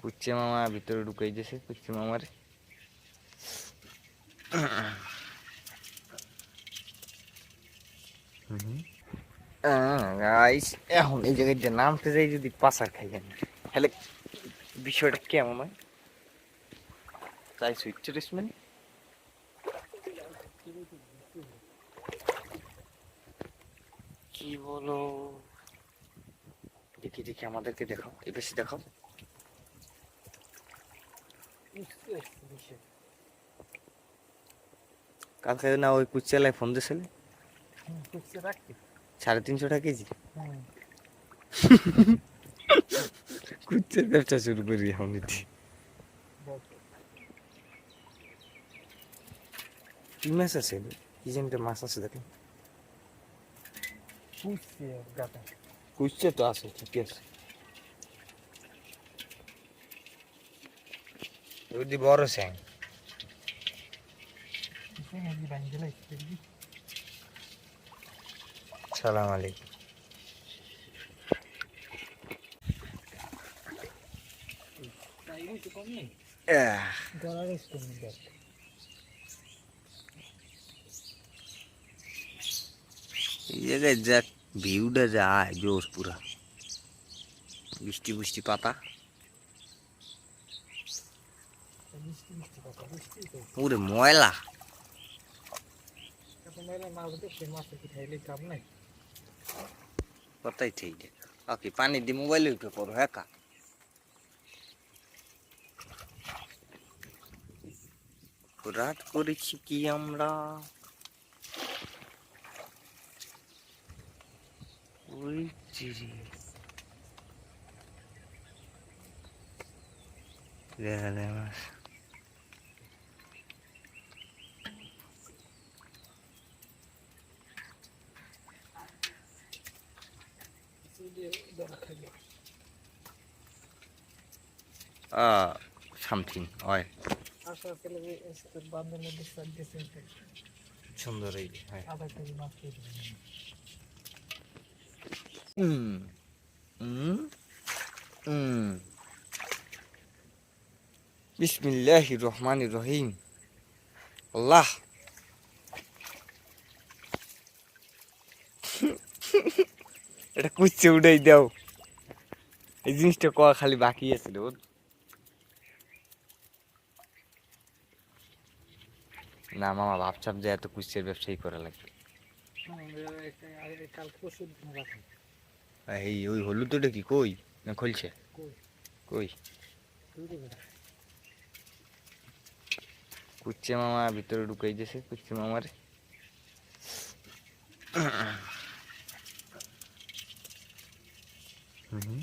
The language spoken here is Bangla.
কুচ্ছে মামা ভিতরে ঢুকাই দিয়েছে, কুচ্ছে মামার। এখন এই জায়গায় যে নামতে যাই যদি পাসার খাই জানি তাহলে বিষয়টা কেমন হয়? তাই সুইট ট্রিটমেন্ট কি বলো? দেখি দেখি, আমাদেরকে দেখাও, এই বেশি দেখাও। কালকে না ওই কুচিয়ালায় ফোন দিয়েছিলে? সাড়ে তিনশো টাকা কেজি? কুচ্ছের ব্যবসা শুরু করি আমি কি মাছ আছে? কি জানি মাছ আছে দেখেন। কুচ্ছে তো আছে ঠিকই আছে। যদি বড় স্যাং সালাম আলাইকুম এই জায়গায় যা ভিউটা যায় জোর পুরা বৃষ্টি বৃষ্টি পাতা পুরে ময়লা। কথাই ঠিক ওকে পানি দিয়ে মোবাইলে উঠে পড়ো হ্যাঁ কা রাত করেছি কি আমরা? দেখা যায় মাছ আহ সামথিং হয় সুন্দর এই হয় হুম হুম হুম বিসমিল্লাহ রহমান রহিম আল্লাহ এটা কুচ্ছে উঠাই দাও। এই জিনিসটা কয়া খালি বাকি আছে রে ওর। না, মামা ভাবছাপ যে এত কুচ্ছের ব্যবসায়ী করা লাগবে। এই, ওই হলুদ ওটা কি? কই? না খুলছে? কই? কুচ্ছে মামা ভিতরে ঢুকাই দিয়েছে কুচ্ছে মামার। হুম